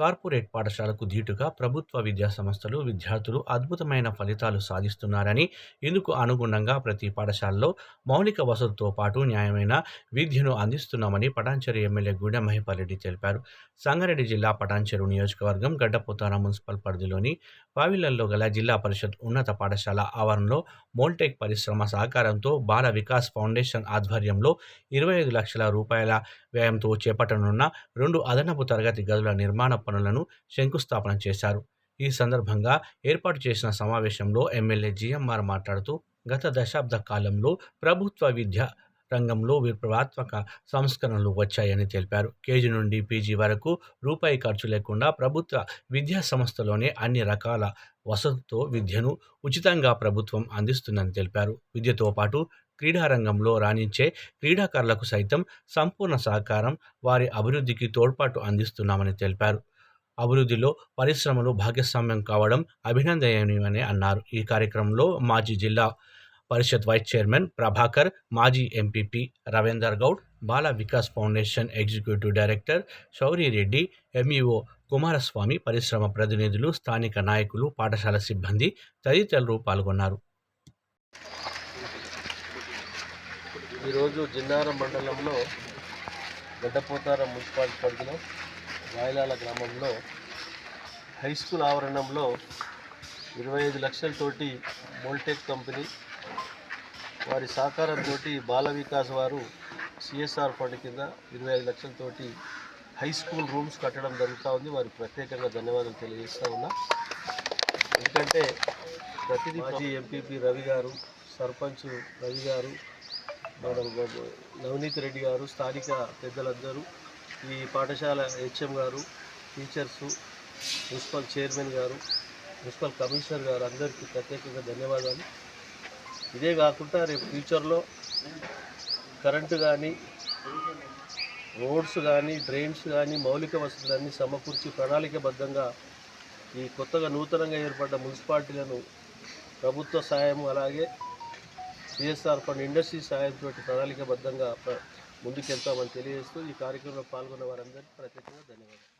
Corporate పాఠశాలకు ధీటుగా ప్రభుత్వ విద్యా సంస్థలు విద్యార్థులు అద్భుతమైన ఫలితాలు సాధిస్తున్నారని ఇందుకు అనుగుణంగా ప్రతి పాఠశాలలో మౌలిక వసతులతో పాటు న్యాయమైన విద్యను అందిస్తున్నామని పటాన్చెరు ఎమ్మెల్యే గూడెం మహిపాల్ రెడ్డి తెలిపారు. సంగారెడ్డి జిల్లా పటాన్చెరు నియోజకవర్గం గడ్డపోతాన మున్సిపల్ పరిధిలోని పావిలల్లో గల జిల్లా పరిషత్ ఉన్నత పాఠశాల ఆవరణలో మోల్టెక్ పరిశ్రమ సహకారంతో బాల వికాస్ ఫౌండేషన్ ఆధ్వర్యంలో ఇరవై ఐదు లక్షల రూపాయల వ్యయంతో చేపట్టనున్న రెండు అదనపు తరగతి గదుల నిర్మాణ పనులను శంకుస్థాపన చేశారు. ఈ సందర్భంగా ఏర్పాటు చేసిన సమావేశంలో ఎమ్మెల్యే జిఎంఆర్ మాట్లాడుతూ గత దశాబ్ద కాలంలో ప్రభుత్వ విద్య రంగంలో విప్లవాత్మక సంస్కరణలు వచ్చాయని తెలిపారు. కేజీ నుండి పీజీ వరకు రూపాయి ఖర్చు లేకుండా ప్రభుత్వ విద్యా సంస్థలోనే అన్ని రకాల వసతితో విద్యను ఉచితంగా ప్రభుత్వం అందిస్తుందని తెలిపారు. విద్యతో పాటు క్రీడారంగంలో రాణించే క్రీడాకారులకు సైతం సంపూర్ణ సహకారం వారి అభివృద్ధికి తోడ్పాటు అందిస్తున్నామని తెలిపారు. అభివృద్ధిలో పరిశ్రమలు భాగస్వామ్యం కావడం అభినందనీయమని అన్నారు. ఈ కార్యక్రమంలో మాజీ జిల్లా పరిషత్ వైస్ చైర్మన్ ప్రభాకర్ మాజీ MPP Ravinder Goud Bala Vikas foundation executive director Shourireddy MEO Kumaraswamy పరిశ్రమ ప్రతినిధులు స్థానిక నాయకులు పాఠశాల సిబ్బంది తదితరులు పాల్గొన్నారు. ఈరోజు జిన్నారం మండలంలో గడ్డపోతారం మున్సిపాలిటీ పరిధిలో రాయలాల గ్రామంలో హై స్కూల్ ఆవరణంలో ఇరవై ఐదు లక్షలతోటి మోల్టెక్ కంపెనీ వారి సహకారంతో బాల వికాస్ వారు సిఎస్ఆర్ ఫండ్ కింద ఇరవై ఐదు లక్షలతోటి హై స్కూల్ రూమ్స్ కట్టడం జరుగుతూ ఉంది. వారికి ప్రత్యేకంగా ధన్యవాదాలు తెలియజేస్తూ ఉన్నా. ఎందుకంటే ప్రతిదీ మాజీ ఎంపీపీ రవి గారు సర్పంచ్ రవి గారు మన నవనీత్ రెడ్డి గారు స్థానిక పెద్దలందరూ ఈ పాఠశాల హెచ్ఎం గారు టీచర్సు మున్సిపల్ చైర్మన్ గారు మున్సిపల్ కమిషనర్ గారు అందరికీ ప్రత్యేకంగా ధన్యవాదాలు. ఇదే కాకుండా రేపు ఫ్యూచర్లో కరెంటు కానీ రోడ్స్ కానీ డ్రైన్స్ కానీ మౌలిక వసతులన్నీ సమకూర్చి ప్రణాళికబద్ధంగా ఈ కొత్తగా నూతనంగా ఏర్పడ్డ మున్సిపాలిటీలను ప్రభుత్వ సాయం అలాగే సిఎస్ఆర్ ఫండ్ ఇండస్ట్రీ సాయంతో ప్రణాళికబద్ధంగా ముందుకెళ్తామని తెలియజేస్తూ ఈ కార్యక్రమంలో పాల్గొన్న వారందరికీ ప్రత్యేకంగా ధన్యవాదాలు.